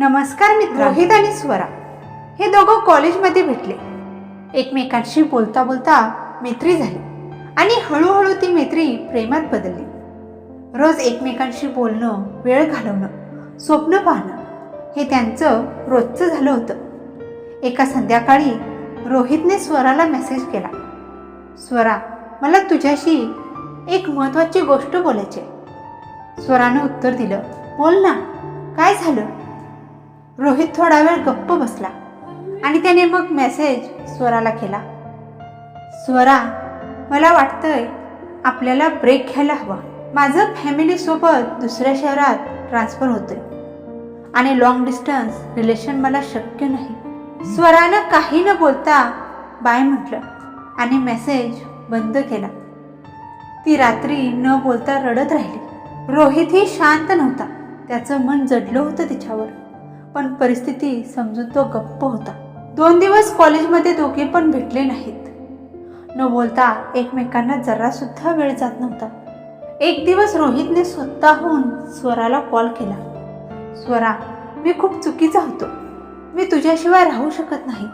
नमस्कार मित्र. रोहित आणि स्वरा. हे दोघं कॉलेजमध्ये भेटले. एकमेकांशी बोलता बोलता मैत्री झाली आणि हळूहळू ती मैत्री प्रेमात बदलली. रोज एकमेकांशी बोलणं वेळ घालवणं स्वप्न पाहणं हे त्यांचं रोजचं झालं होतं. एका संध्याकाळी रोहितने स्वराला मेसेज केला. स्वरा मला तुझ्याशी एक महत्त्वाची गोष्ट बोलायची स्वरानं उत्तर दिलं बोल ना काय झालं? रोहित थोडा वेळ गप्प बसला आणि त्याने मग मेसेज स्वराला केला. स्वरा मला वाटतंय आपल्याला ब्रेक घ्यायला हवा. माझं फॅमिलीसोबत दुसऱ्या शहरात ट्रान्सफर होतंय आणि लॉंग डिस्टन्स रिलेशन मला शक्य नाही. स्वरानं काही न बोलता बाय म्हटलं आणि मेसेज बंद केला. ती रात्री न बोलता रडत राहिली. रोहितही शांत नव्हता. त्याचं मन जडलं होतं तिच्यावर. पण परिस्थिती समजून तो गप्प होता. दोन दिवस कॉलेजमध्ये दोघे पण भेटले नाहीत. न बोलता एकमेकांना जरा सुद्धा वेळ जात नव्हता. एक दिवस रोहितने स्वतःहून स्वराला कॉल केला. स्वरा मी खूप चुकीचा होतो. मी तुझ्याशिवाय राहू शकत नाही.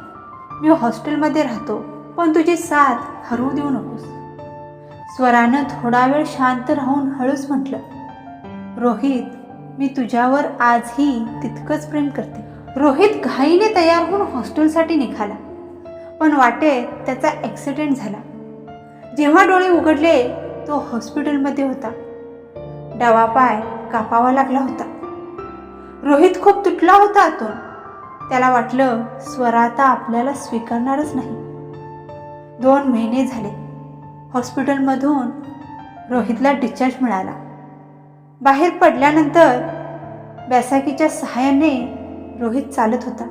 मी हॉस्टेलमध्ये राहतो पण तुझी साथ हरवू देऊ नकोस. स्वरानं थोडा वेळ शांत राहून हळूच म्हटलं रोहित मी तुझ्यावर आजही तितकंच प्रेम करते. रोहित घाईने तयार होऊन हॉस्टेलसाठी निघाला. पण वाटेत त्याचा ॲक्सिडेंट झाला. जेव्हा डोळे उघडले तो हॉस्पिटलमध्ये होता. डावा पाय कापावा लागला होता. रोहित खूप तुटला होता आतून त्याला वाटलं स्वरा आता आपल्याला स्वीकारणारच नाही. दोन महिने झाले. हॉस्पिटलमधून रोहितला डिस्चार्ज मिळाला. बाहेर पडल्यानंतर बॅसाकीच्या सहाय्याने रोहित चालत होता.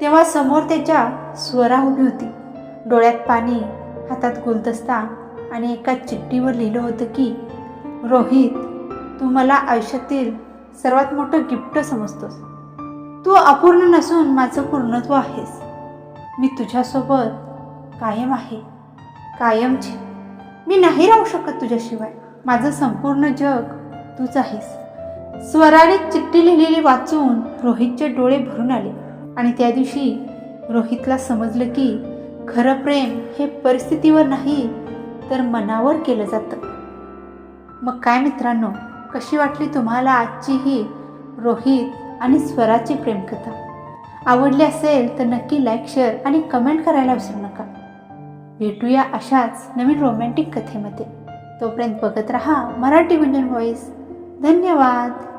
तेव्हा समोर त्याच्या स्वरा उभी होती. डोळ्यात पाणी हातात गुलदस्ता आणि एका चिठ्ठीवर लिहिलं होतं की रोहित तू मला आयुष्यातील सर्वात मोठं गिफ्ट समजतोस. तू अपूर्ण नसून माझं पूर्णत्व आहेस. मी तुझ्यासोबत कायम आहे. कायमची मी नाही राहू शकत तुझ्याशिवाय. माझं संपूर्ण जग तूच आहेस. स्वराने चिठ्ठी लिहिलेली वाचून रोहितचे डोळे भरून आले आणि त्या दिवशी रोहितला समजलं की खरं प्रेम हे परिस्थितीवर नाही तर मनावर केलं जातं. मग काय मित्रांनो कशी वाटली तुम्हाला आजची ही रोहित आणि स्वराची प्रेमकथा? आवडली असेल तर नक्की लाईक शेअर आणि कमेंट करायला विसरू नका. भेटूया अशाच नवीन रोमॅन्टिक कथेमध्ये. तोपर्यंत बघत रहा मराठी गुंजन व्हॉईस धन्यवाद.